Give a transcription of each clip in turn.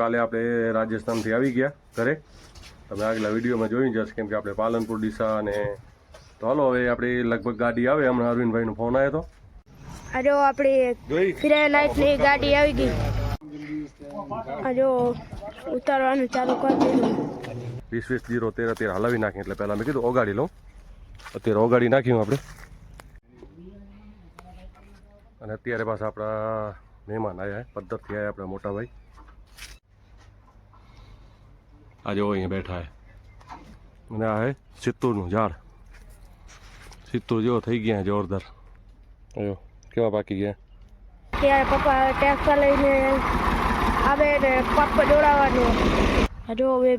કાલે આપણે રાજસ્થાનથી આવી ગયા ઘરે. તમે આગલા વિડીયોમાં જોઈ જશો કેમ કે આપણે પાલનપુર ડીસા અને તો હાલો હવે આપણી લગભગ ગાડી આવે. હમણાં અરવિંદભાઈનો ફોન આવ્યો હતો અરે આપણે જોઈ ગાડી આવી ગઈ. અરે ઉતારવાનું ચાલુ કરી દીધું. વીસ વીસ જીરો તેર તેર હલાવી નાખીએ. એટલે પહેલાં મેં કીધું ઓગાડી લઉં. અત્યારે ઓગાડી નાખ્યું આપણે. અને અત્યારે પાછા આપણા મહેમાન આવ્યા પદ્ધતથી આવ્યા આપણા મોટા ભાઈ આજે અહીંયા બેઠા છે. અને આ હે સિત્તુરનું ઝાડ. સિત્તુર જેવો થઈ ગયા જોરદાર. અયો કેવા પાકી ગયા? ત્યારે પપ્પા ટ્રેક્ટર લઈને આવે ને પપ્પા દોડાવવાનું. જો હવે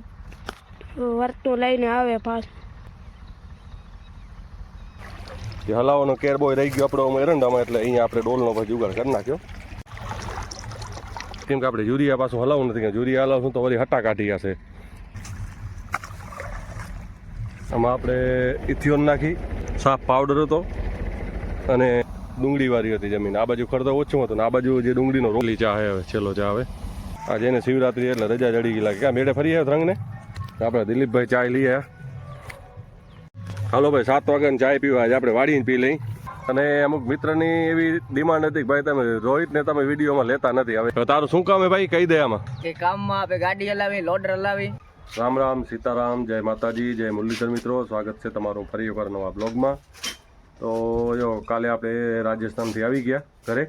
વર્તું લઈને આવે પાસ જે હલાવવાનો કેર બોય રહી ગયો આપણો એરંડામાં એટલે અહીંયા આપણે ડોલનો પછી જુગાડ કરી નાખ્યો. કેમ કે આપણે યુરિયા પાછું હલાવવું નથી કે યુરિયા હલાવશું તો વળી હટા કાઢી જશે આમાં આપણે ઇથિયોન નાખી સાફ પાવડર હતો અને ડુંગળીવાળી હતી જમીન. આ બાજુ ખરતો ઓછું હતું ને આ બાજુ જે ડુંગળીનો રોલી ચા હવે, છેલ્લો ચા હવે. આજે એને શિવરાત્રી એટલે રજા ચડી ગઈ લાગે. ક્યાં મેળે ફરી આવ્યો રંગને? આપણે દિલીપભાઈ ચા લઈ આવ્યા. હાલો ભાઈ, સાત વાગ્યાની ચાય પીવા. આજે આપણે વાડીને પી લઈ. અને અમુક મિત્રની એવી ડિમાન્ડ હતી કે ભાઈ, તમે રોહિતને તમે વિડીયોમાં લેતા નથી. હવે તારું શું કામ હે ભાઈ? કહી દે આમાં. કે કામમાં આપણે ગાડી હલાવી, લોડર હલાવી. રામ રામ, સીતારામ, જય માતાજી, જય મુરલીધર મિત્રો. સ્વાગત છે તમારું ફરી એકવાર નવા બ્લોગમાં. તો જો, કાલે આપણે રાજસ્થાનથી આવી ગયા ઘરે.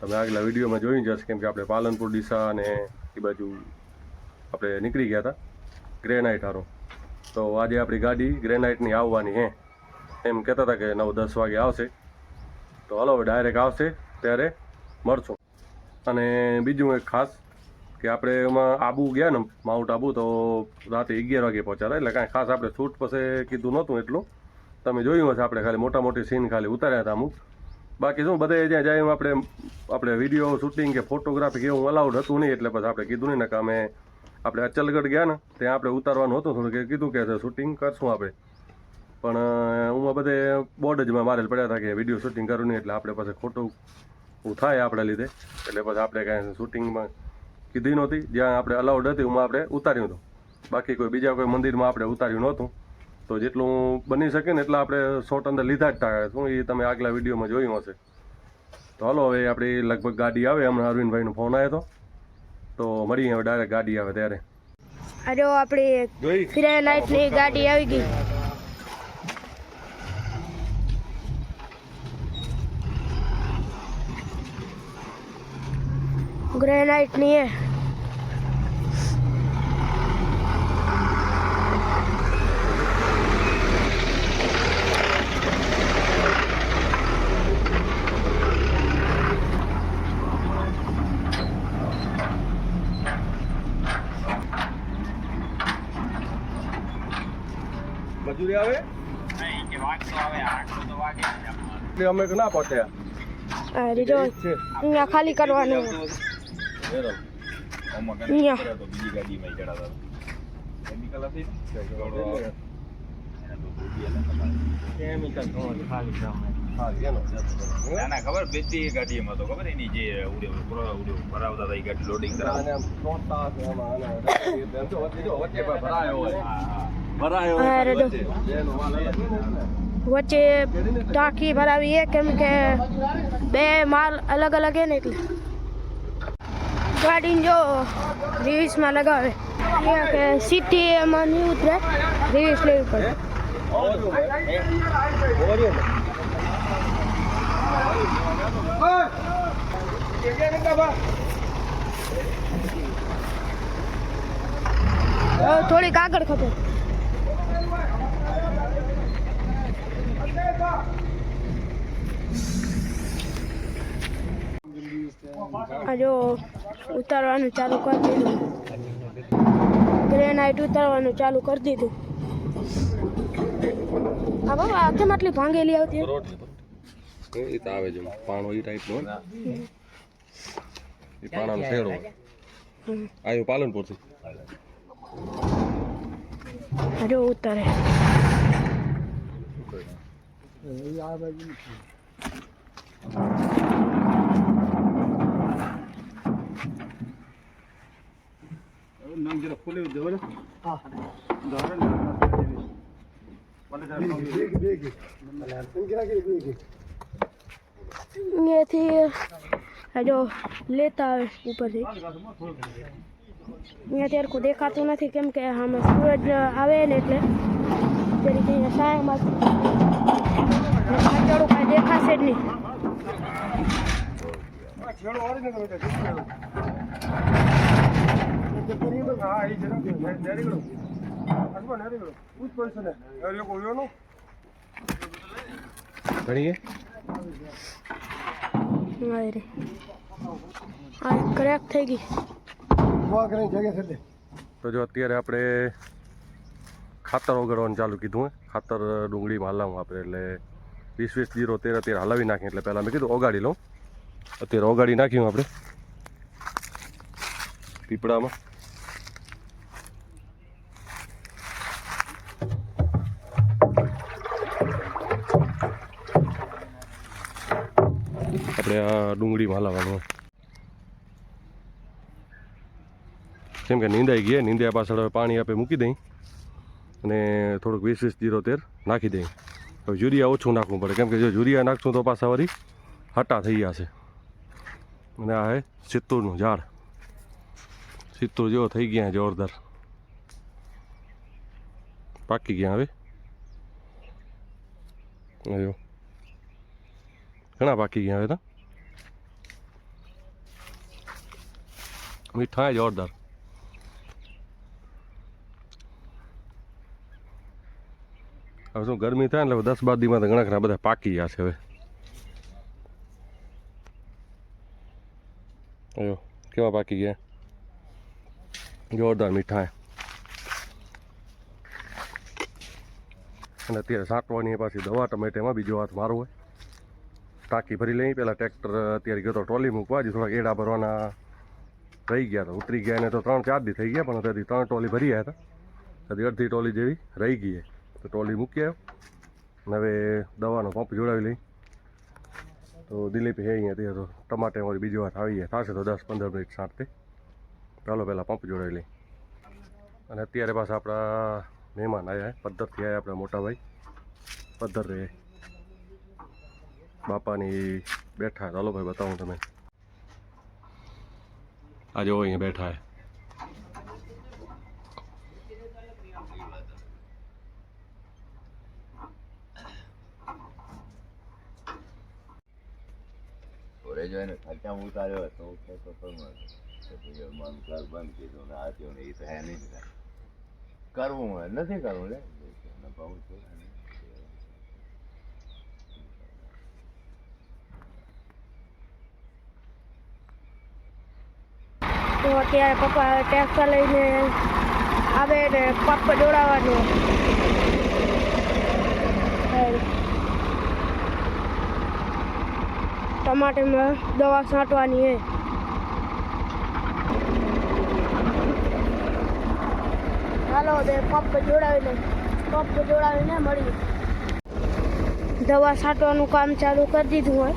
તમે આગલા વિડીયોમાં જોઈ જશે કેમ કે આપણે પાલનપુર, ડીસા અને એ બાજુ આપણે નીકળી ગયા હતા. ગ્રેનાઇટ હારો. તો આજે આપણી ગાડી ગ્રેનાઇટની આવવાની હે. એમ કહેતા હતા કે નવ દસ વાગે આવશે. તો હલો ડાયરેક્ટ આવશે, ત્યારે મળશું. અને બીજું એક ખાસ કે આપણે એમાં આબુ ગયા ને માઉન્ટ આબુ, તો રાતે અગિયાર વાગે પહોંચ્યા એટલે કાંઈ ખાસ આપણે શૂટ પછી કીધું નહોતું એટલું. તમે જોયું હશે આપણે ખાલી મોટા મોટી સીન ખાલી ઉતાર્યા હતા અમુક. બાકી શું, બધે જ્યાં જાય એમ આપણે આપણે વીડિયો શૂટિંગ કે ફોટોગ્રાફી કે એવું અલાઉડ હતું નહીં, એટલે પછી આપણે કીધું નહીં. ને કે અમે, આપણે અચલગઢ ગયા ને, ત્યાં આપણે ઉતારવાનું હતું. થોડું કે કીધું કે શૂટિંગ કરશું આપણે. પણ હું બધે બોર્ડ જ મારેલ પડ્યા હતા કે વીડિયો શૂટિંગ કરવું નહીં, એટલે આપણે પાસે ખોટું થાય આપણા લીધે. એટલે પછી આપણે કાંઈ શૂટિંગમાં કીધી નહોતી. જ્યાં આપણે અલાઉડ હતી એમાં આપણે ઉતાર્યું હતું. બાકી કોઈ બીજા કોઈ મંદિરમાં આપણે ઉતાર્યું નહોતું. તો જેટલું બની શકે ને એટલા આપણે શોર્ટ અંદર લીધા જ હતા શું એ તમે આગલા વિડીયોમાં જોયું હશે. તો હાલો હવે આપણી લગભગ ગાડી આવે. હમણાં અરવિંદભાઈનો ફોન આવ્યો હતો તો મળીએ હવે ડાયરેક્ટ ગાડી આવે ત્યારે. અરે આપણે જોઈ. લાઈટની ગાડી આવી ગઈ. ગ્રેનાઇટની હે મજૂરી આવે એટલે અમે ના પહોંચ્યા આ રીતો અહીંયા ખાલી કરવાનું અહીંયા ના ના ખબર બેતી ગાડીમાં તો ખબર એની જે ઉડે ઉડે ઉડે ભરાવતા હતા એ ગાડી લોડિંગ કરાવતા હા રેડો વચ્ચે ટાંકી ભરાવી કેમ કે બે માલ અલગ અલગ હે ને એટલે ગાડીને જો રિવ્યુઝમાં લગાવે. કે સિટી એમાં નહીં ઉતરે. રિવ્યુઝ લેવી પડે. થોડીક આગળ ખબર. આ જો ઉતારવાનું ચાલુ કરી દીધું. ગ્રેનાઇટ ઉતારવાનું ચાલુ કરી દીધું. હા બાબા આ કેમ આટલી ભાંગેલી આવતી? એ તો આવે છે પાણો એ ટાઈપનો એ પાણાનો શેડો હોય. હમ. અરે ઉતારે આ અહીંયાથી આ લેતા આવે ઉપરથી. અહીંયાથી હરખું દેખાતું નથી કેમ કે આમે સૂરજ આવે ને એટલે. તે રીતે અહીંયા સાયામાં પાછળ કાંઈ દેખાશે જ નહીં. ઘણી હા રે. આ ક્રેક થઈ ગઈ. તો. જો અત્યારે આપણે ખાતર ઓગળવાનું ચાલુ કીધું હે. ખાતર ડુંગળીમાં હલાવું આપણે એટલે વીસ વીસ જીરો તેર અત્યારે હલાવી નાખીએ. એટલે પહેલાં મેં કીધું ઓગાળી લઉં. અત્યારે ઓગાળી નાખ્યું આપણે. પીપળામાં. આપણે આ ડુંગળીમાં હલાવવાનું. કેમ કે નીંદાઈ ગયા નીંદ્યા પાછળ હવે પાણી આપણે મૂકી દઈ. અને થોડુંક વીસ વીસ જીરો તેર નાખી દઈ. હવે યુરિયા ઓછું નાખવું પડે. કેમ કે જો યુરિયા નાખશું તો પાછા વળી હટા થઈ છે. અને આ હે સિત્તુરનું ઝાડ. સિત્તુર જેવો થઈ ગયા જોરદાર. પાકી ગયા હવે. ઘણા પાકી ગયા હવે તો. મીઠા જોરદાર હવે શું ગરમી થાય એટલે દસ બાર દીમાં તો ઘણા ઘણા બધા પાકી ગયા છે હવે અયો કેવા પાકી ગયા જોરદાર મીઠા અને અત્યારે સાટવાની પાછી દવા ટમેટેમાં બીજો હાથ મારવો હોય. ટાંકી ભરી લઈ પહેલાં ટ્રેક્ટર અત્યારે ગયો તો ટ્રોલી મૂકવા, હજી થોડાક એડા ભરવાના રહી ગયા હતા ઉતરી ગયા એને તો ત્રણ ચાર દી થઈ ગયા, પણ અત્યારથી ત્રણ ટોલી ભરી હતા. હજી અડધી ટોલી જેવી રહી ગઈ તો ટોલી મૂકી આવ્યો. હવે દવાનો પંપ જોડાવી લઈ. તો દિલીપ હે અહીંયા ત્યાં તો ટમાટે અમારી બીજી વાર આવી ગયા. થશે તો દસ પંદર મિનિટ સાંઠથી ચાલો પહેલાં પંપ જોડાવી લઈ. અને અત્યારે પાછા આપણા મહેમાન આવ્યા પદ્ધરથી આવ્યા આપણા મોટા ભાઈ. પદ્ધર રહે બાપાની બેઠા ચાલો ભાઈ, બતાવું તમે આ જો અહીંયા બેઠા હે. ઘોડે જોઈને ખર્ચા ઉતાર્યો તો કે તો મન. કર બંધ કીધું ને આ ને એ તો હે નહીં. કરવું નથી કરવું તો અત્યારે પપ્પા ટ્રેક્ટર લઈને આવે ને પપ્પા દોડાવવાનું. ટમાટેમાં દવા છાંટવાની હે. હાલો તે પપ્પ જોડાવીને પપ્પ જોડાવીને મળી દવા છાંટવાનું કામ ચાલુ કરી દીધું હોય.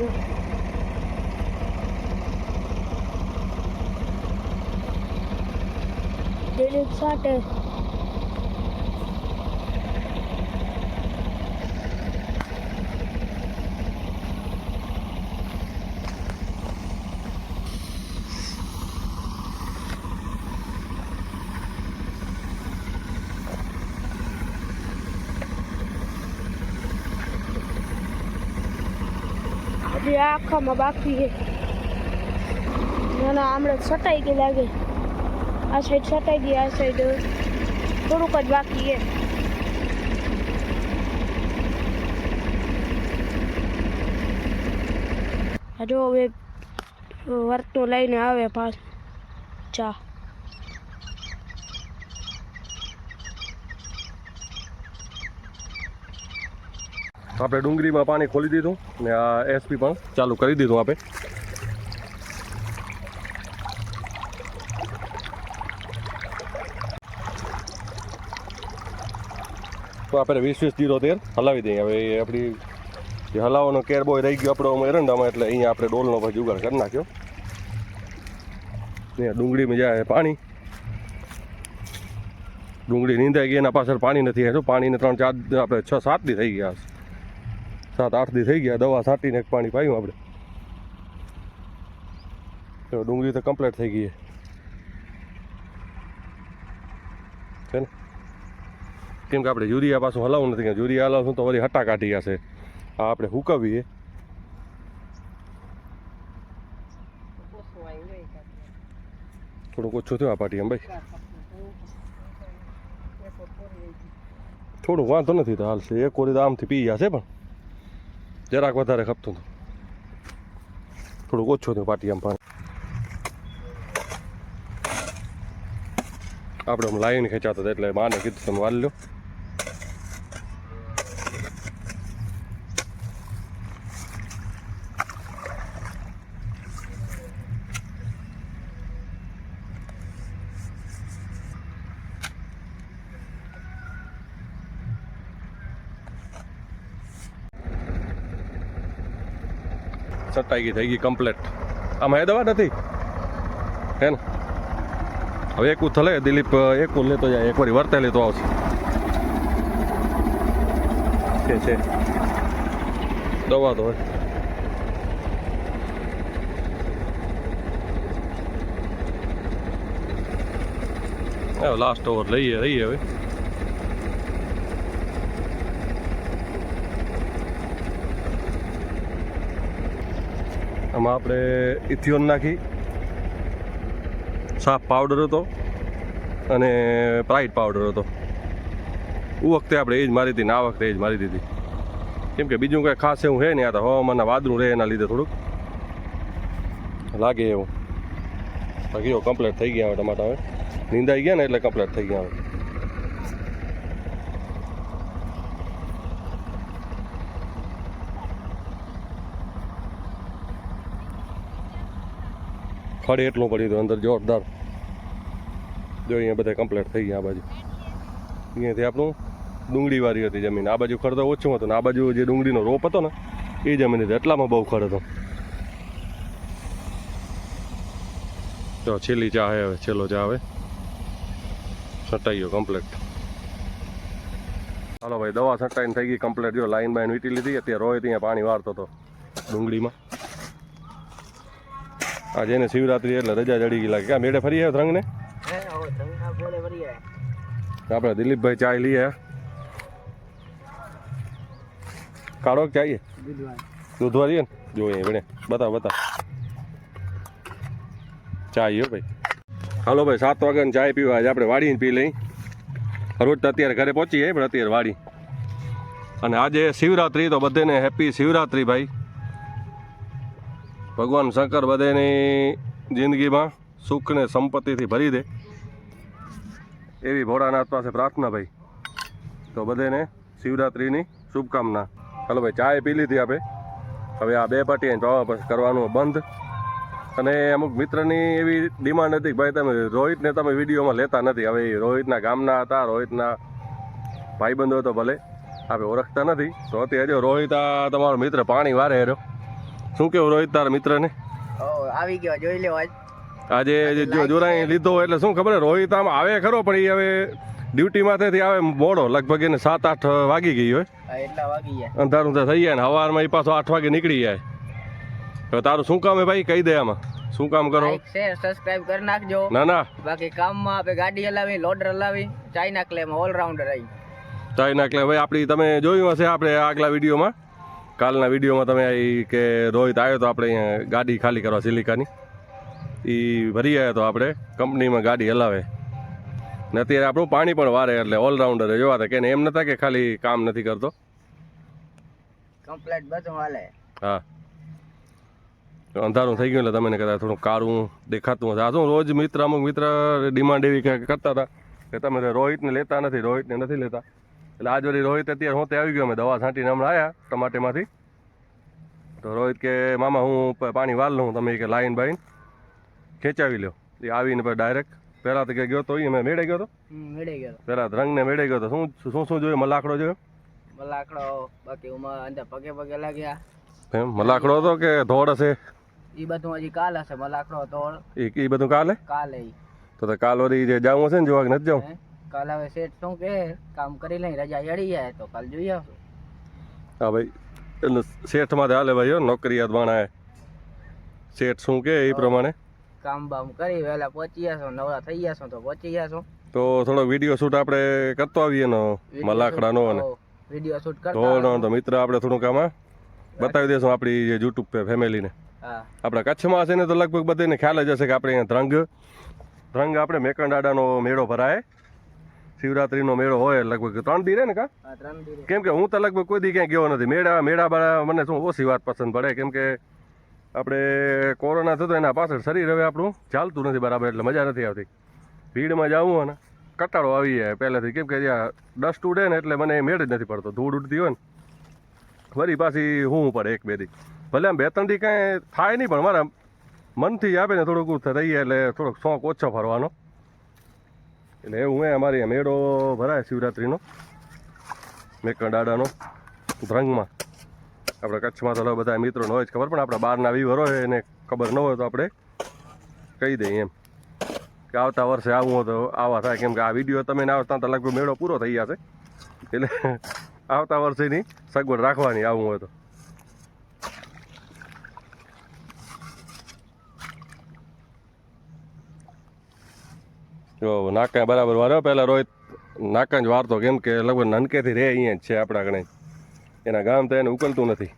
આ રહેજો દિલીપ સાથે આખામાં બાકી છે. ના ના આમળે છટાઈ ગઈ લાગે. આ સાઈડ છટાઈ ગઈ, આ સાઈડ થોડુંક જ બાકી છે. જો હવે વર્તો લઈને આવે પાછ. ચા. આપણે ડુંગળીમાં પાણી ખોલી દીધું ને આ એસપી પણ ચાલુ કરી દીધું આપણે તો આપણે વીસ વીસ જીરો તેર હલાવી દઈએ. હવે એ આપણી જે હલાવવાનો કેર બોય રહી ગયો આપણો એરંડામાં, એટલે અહીંયા આપણે ડોલનો ભાઈ જુગાડ કરી નાખ્યો. ને ડુંગળીમાં જાય પાણી. ડુંગળી નીંદાઈ ગઈ, એના પાછળ પાણી નથી. આવ્યું પાણીને ત્રણ ચાર, આપણે છ સાત દી થઈ ગયા હશે. સાત, આઠ દી થઈ ગયા, દવા છાંટીને પાણી પાયું આપણે. તો ડુંગળી તો કમ્પ્લીટ થઈ ગઈ છે. ને? કેમ કે આપણે યુરિયા પાછું હલાવવું નથી યુરિયા હલાવશું તો વળી હટા કાઢી જશે. આ આપણે હુકવીએ. થોડુંક ઓછું થયું આ પાટી એમ, ભાઈ. થોડું વાંધો નથી તો હાલશે એક કોરી તો આમથી પી જશે પણ. જરાક વધારે ખપતું હતું થોડુંક ઓછું થયું પાટી આમ પાણી. આપણે આમ લાઈન ખેંચાતો હતો એટલે માને કીધું તમે વાલ લો. ગઈ થઈ ગઈ કમ્પ્લેટ આમાં એ દવા નથી હે ને? હવે એકું થલે, દિલીપ એકું લેતો જાય, એક વાર વર્તે લેતો આવશે. છે? દવા તો હોય. લાસ્ટ ઓવર લઈએ લઈએ હવે. આમાં આપણે ઇથિયોન નાખી. સાફ પાવડર હતો અને પ્રાઇડ પાવડર હતો. એ વખતે આપણે એ જ મારી હતી ને આ વખતે એ જ મારી દીધી કેમ કે બીજું કંઈ ખાસ એવું છે ને આ તો હવામાનના વાદળું રહે એના લીધે થોડુંક. લાગે એવું. બાકી કમ્પ્લીટ થઈ ગયા હવે ટમાટા હવે. નીંદાઈ ગયા ને એટલે કમ્પ્લેટ થઈ ગયા હવે. ખડે એટલું પડ્યું હતું, અંદર જોરદાર. જો અહીંયા બધા કમ્પ્લીટ થઈ ગયા આ બાજુ. અહીંયાથી આપણું ડુંગળીવાળી હતી જમીન. આ બાજુ ખડ ઓછું હતું ને આ બાજુ જે ડુંગળીનો રોપ હતો ને, એ જમીન હતી. એટલામાં બહુ ખડ હતો. તો છેલ્લી ચા હવે, છેલ્લો ચા હવે. છટાઈ ગયો કમ્પ્લીટ હાલો ભાઈ, દવા છટાઈને થઈ ગઈ કમ્પ્લીટ જો લાઈન બાઈન વીટી લીધી, અત્યારે રોય ત્યાં પાણી વારતો હતો ડુંગળીમાં. આજે એને શિવરાત્રી એટલે રજા જડી ગઈ લાગે. ક્યાં મેળે ફરી આવ્યો રંગને આપણે દિલીપભાઈ ચાય લઈએ કાઢો કે દૂધવા દૂધવાળી. ને? જોઈએ ભણે બતાવ બતાવ. ચાય હો ભાઈ. હાલો ભાઈ સાત વાગ્યાની ચાય પીવા. આજે આપણે વાળીને પી લઈ. રોજ તો અત્યારે ઘરે પહોંચી જાય પણ અત્યારે વાડી. અને આજે શિવરાત્રી તો બધાને હેપી શિવરાત્રી ભાઈ. ભગવાન શંકર બધાની જિંદગીમાં સુખ ને સંપત્તિથી ભરી દે. એવી ભોળાનાથ પાસે પ્રાર્થના ભાઈ. તો બધાને શિવરાત્રિની શુભકામના. ચાલો ભાઈ, ચાય પી લીધી આપણે હવે આ બે પાટી કરવાનું બંધ. અને અમુક મિત્રની એવી ડિમાન્ડ હતી ભાઈ, તમે રોહિતને તમે વિડીયોમાં લેતા નથી. હવે રોહિતના ગામના હતા, રોહિતના ભાઈબંધો તો ભલે. આપણે ઓળખતા નથી. તો અત્યારે રોહિત આ તમારો મિત્ર પાણી વારે હેરો શું કેવું રોહિત તારા મિત્રને? આવી ગયો જોઈ લેવો આજે. જોરાઈ લીધો એટલે શું ખબર રોહિત આમ આવે ખરો પણ એ હવે ડ્યુટીમાંથી આવે મોડો લગભગ એને સાત આઠ વાગી ગઈ હોય. એટલા વાગી ગયા. અંધારું તો થઈ જાય ને સવારમાં એ પાછો આઠ વાગે નીકળી જાય. હવે તારું શું કામ હે ભાઈ? કહી દે આમાં. શું કામ કરો? શેર સબસ્ક્રાઇબ કરી નાખજો. ના ના. બાકી કામમાં આપણે ગાડી હલાવી લોડર હલાવી ચાઇના ક્લેમ ઓલરાઉન્ડર આવી. China claim. ભાઈ આપણી તમે જોયું હશે આપણે આગલા વિડીયોમાં. કાલના વિડીયોમાં તમે કે રોહિત આવ્યો તો આપણે અહીંયા ગાડી ખાલી કરવા સિલિકાની. એ ભરી આવ્યા તો આપણે કંપનીમાં ગાડી હલાવે. ને અત્યારે આપણું પાણી પણ વારે એટલે ઓલરાઉન્ડર જોવા હતા કે એમ નતા કે ખાલી કામ નથી કરતો. કમ્પ્લેટ બધું હાલે. હા. અંધારું થઈ ગયું એટલે તમને કદાચ થોડું કાળું દેખાતું હશે. આ શું રોજ મિત્ર અમુક મિત્ર ડિમાન્ડ એવી કંઈક કરતા હતા કે તમે રોહિતને લેતા નથી રોહિતને નથી લેતા. એટલે આજ વળી રોહિત અત્યારે હું તે આવી ગયો અમે દવા છાંટીને હમણાં આવ્યા ટમાટેમાંથી. તો રોહિત કે મામા હું પાણી વાળ લઉં તમે કે લાઈન બાઈન ખેંચાવી લો એ આવીને પછી ડાયરેક્ટ પહેલા તો કે ગયો તો મેં મેળે ગયો તો. હમ, મેળે ગયો પહેલા રંગને મેળે ગયો તો. શું શું શું જોયું? મલાકડો જોયો? મલાકડો બાકી ઉમાં અંદર પગે પગે લાગ્યા. એમ મલાકડો હતો કે ધોળ હશે? ઈ બધું હજી કાલ હશે મલાકડો ધોળ. એ એ બધું કાલે? કાલે તો તો કાલ વળી જે જવું હશે ને જોવા કે નથી જવું? કાલ હવે શેઠ શું કે કામ કરી લઈ રજા અડી જાય તો કાલ જોઈ આવશું. હા ભાઈ એટલે શેઠમાં હાલે ભાઈ નોકરિયાત માણા શેઠ શું કે એ પ્રમાણે? કામ બામ કરી વહેલા પહોંચી જશો નવરા થઈ જશો તો પહોંચી જશો. તો થોડો વીડિયો શૂટ આપણે કરતો આવીએ નો લાકડાનો અને. વીડિયો શૂટ કરતો તો મિત્ર આપણે થોડુંક કામ બતાવી દઈશું આપણી જે યુટ્યુબ પે ફેમિલીને. હા. આપણા કચ્છમાં હશે ને તો લગભગ બધાને ખ્યાલ જ હશે કે આપણે અહીંયા ધ્રંગ ધ્રંગ આપણે મેકંડાડાનો મેળો ભરાય. શિવરાત્રીનો મેળો હોય લગભગ ત્રણ દી રે ને કા? કેમ કે હું તો લગભગ કોઈ દી ક્યાંય ગયો નથી. મેળા મેળા બાળા મને શું ઓછી વાત પસંદ પડે. કેમ કે આપણે કોરોના થતો એના પાછળ શરીર હવે આપણું ચાલતું નથી બરાબર એટલે મજા નથી આવતી. ભીડમાં જવું હોય ને કટાળો આવી જાય પહેલેથી. કેમ કે ડસ્ટ ઉડે ને એટલે મને મેળ જ નથી પડતો. ધૂળ ઉડતી હોય ને વળી પાછી હું પડે એક બે દી. ભલે આમ બે ત્રણ દી કાંઈ થાય નહીં પણ મારા મનથી આપે ને થોડુંક થઈ જાય એટલે થોડોક શોખ ઓછો ફરવાનો. એટલે હું અમારી મેળો ભરાય શિવરાત્રિનો મેકણ દાડાનો ધ્રંગમાં આપણે કચ્છમાં તો બધા મિત્રોને હોય જ ખબર, પણ આપણા બહારના વિવર હોય એને ખબર ન હોય તો આપણે કહી દઈએ એમ. કે આવતા વર્ષે આવું હોય તો આવા થાય, કેમ કે આ વીડિયો તમે ના આવતા તો લગભગ મેળો પૂરો થઈ જશે એટલે આવતા વર્ષેની સગવડ રાખવાની આવું હોય તો. જો, નાકા બરાબર વાર્યો પહેલાં રોહિત નાકા જ વારતો કેમ કે લગભગ નાનકેથી રહે અહીંયા જ છે આપણા ગણે. એના ગામ તો એને ઉકલતું નથી.